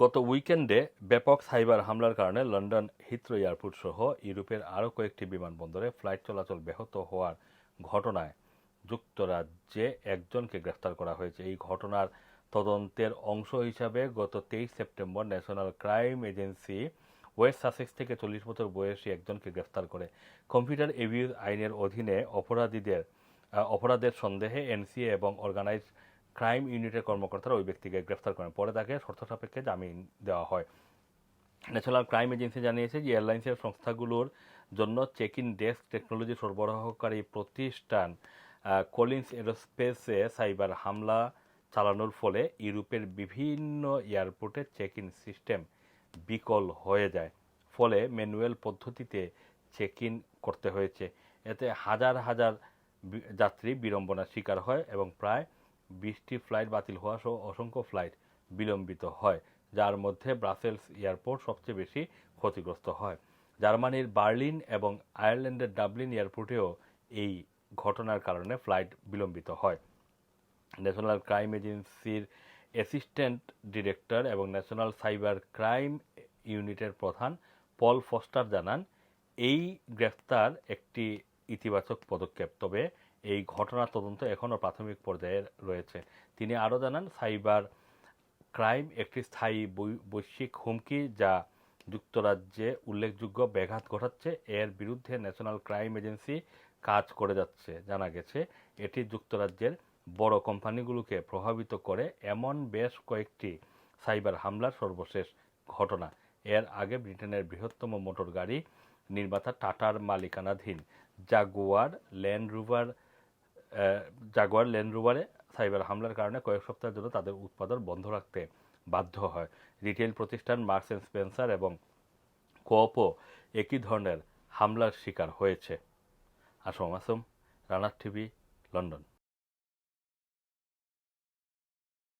গত উইকেন্ডে ব্যাপক সাইবার হামলার কারণে লন্ডন হিথ্রো এয়ারপোর্ট সহ ইউরোপের আরও কয়েকটি বিমানবন্দরে ফ্লাইট চলাচল ব্যাহত হওয়ার ঘটনায় যুক্তরাজ্যে একজনকে গ্রেফতার করা হয়েছে। এই ঘটনার তদন্তের অংশ হিসাবে গত তেইশ September National Crime Agency West Sussex থেকে চল্লিশ বছর বয়সী একজনকে গ্রেফতার করে। কম্পিউটার এভিউজ আইনের অধীনে অপরাধীদের অপরাধের সন্দেহে এনসিএ এবং অর্গানাইজ ক্রাইম ইউনিটের কর্মকর্তারা ওই ব্যক্তিকে গ্রেফতার করেন। পরে তাকে শর্ত সাপেক্ষে জামিন দেওয়া হয়। ন্যাশনাল ক্রাইম এজেন্সি জানিয়েছে যে এয়ারলাইন্সের সংস্থাগুলোর জন্য চেক ইন ডেস্ক টেকনোলজি সরবরাহকারী প্রতিষ্ঠান কলিন্স এরোস্পেসে সাইবার হামলা চালানোর ফলে ইউরোপের বিভিন্ন এয়ারপোর্টে চেক ইন সিস্টেম বিকল হয়ে যায়। ফলে ম্যানুয়াল পদ্ধতিতে চেক ইন করতে হয়েছে। এতে হাজার হাজার যাত্রী বিড়ম্বনার শিকার হয় এবং প্রায় বিশটি ফ্লাইট বাতিল হওয়া সহ অসংখ্য ফ্লাইট বিলম্বিত হয়, যার মধ্যে ব্রাসেলস এয়ারপোর্ট সবচেয়ে বেশি ক্ষতিগ্রস্ত হয়। জার্মানির বার্লিন এবং আয়ারল্যান্ডের ডাবলিন এয়ারপোর্টেও এই ঘটনার কারণে ফ্লাইট বিলম্বিত হয়। ন্যাশনাল ক্রাইম এজেন্সির অ্যাসিস্ট্যান্ট ডিরেক্টর এবং ন্যাশনাল সাইবার ক্রাইম ইউনিটের প্রধান পল ফস্টার জানান, এই গ্রেফতার একটি ইতিবাচক পদক্ষেপ। তবে এই ঘটনা তদন্ত এখনও প্রাথমিক পর্যায়ে রয়েছে। তিনি আরও জানান, সাইবার ক্রাইম একটি স্থায়ী বৈশ্বিক হুমকি যা যুক্তরাজ্যে উল্লেখযোগ্য ব্যাঘাত ঘটাচ্ছে। এর বিরুদ্ধে ন্যাশনাল ক্রাইম এজেন্সি কাজ করে যাচ্ছে। জানা গেছে, এটি যুক্তরাজ্যের বড় কোম্পানিগুলোকে প্রভাবিত করে। এমন বেশ কয়েকটি সাইবার হামলার সর্বশেষ ঘটনা। এর আগে ব্রিটেনের বৃহত্তম মোটর গাড়ি নির্মাতা টাটার মালিকানাধীন Jaguar Land Rover Jaguar Land রোভারে cyber হামলার কারণে কয়েক সপ্তাহের জন্য তাদের উৎপাদন বন্ধ রাখতে বাধ্য হয়। রিটেল প্রতিষ্ঠান মার্কস অ্যান্ড স্পেন্সার এবং কোঅপও একই ধরনের হামলার শিকার হয়েছে। আসম আসম রানার টিভি, লন্ডন।